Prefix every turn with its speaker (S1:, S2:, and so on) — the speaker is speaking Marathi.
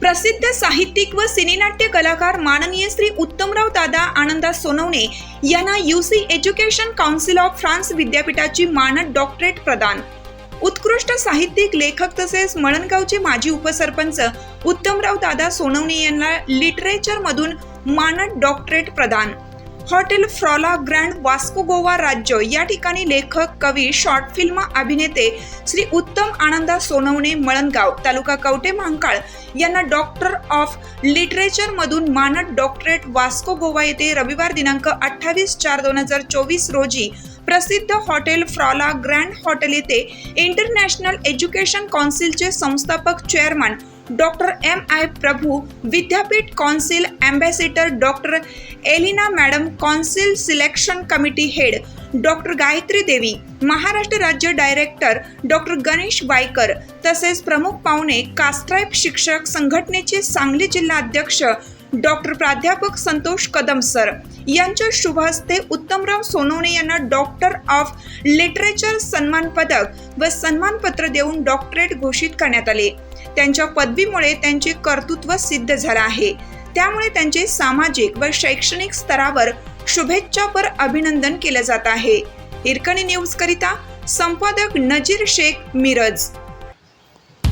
S1: प्रसिद्ध साहित्यिक व सिनेनाट्य कलाकार माननीय श्री उत्तमराव दादा आनंदा सोनवणे यांना UC education council of France विद्यापीठाची मानद डॉक्टरेट प्रदान. उत्कृष्ट साहित्यिक लेखक तसेच मळणगावचे माजी उपसरपंच उत्तमराव दादा सोनवणे यांना लिटरेचर मधून मानद डॉक्टरेट प्रदान. हॉटेल फ्रॉला ग्रँड वास्को गोवा राज्य या ठिकाणी लेखक कवी शॉर्ट फिल्म अभिनेते श्री उत्तम आनंदा सोनवणे मळणगाव तालुका कवटे महांकाळ यांना डॉक्टर ऑफ लिटरेचर मधून मानद डॉक्टरेट वास्को गोवा येथे रविवार दिनांक अठ्ठावीस चार दोन हजार चोवीस रोजी प्रसिद्ध हॉटेल फ्रॉला ग्रँड हॉटेल येथे इंटरनॅशनल एज्युकेशन कौन्सिलचे संस्थापक chairman doctor M I Prabhu विद्यापीठ council ambassador doctor Elina madam council selection committee head doctor Gayatri Devi Maharashtra राज्य डायरेक्टर डॉक्टर गणेश वायकर तसेच प्रमुख पाहुणे कास्ट्राईब शिक्षक संघटनेचे सांगली जिल्हा अध्यक्ष डॉक्टर प्राध्यापक संतोष कदम सर यांच्या शुभ हस्ते उत्तमराव सोनवणे यांना डॉक्टर ऑफ लिटरेचर सन्मान पदक व सन्मानपत्र देऊन डॉक्टरेट घोषित करण्यात आले. त्यांच्या पदवीमुळे त्यांचे कर्तृत्व सिद्ध झालं आहे. त्यामुळे त्यांचे सामाजिक व शैक्षणिक स्तरावर शुभेच्छापर अभिनंदन केलं जात आहे. हिरकणी न्यूज करिता संपादक नजीर शेख मिरज.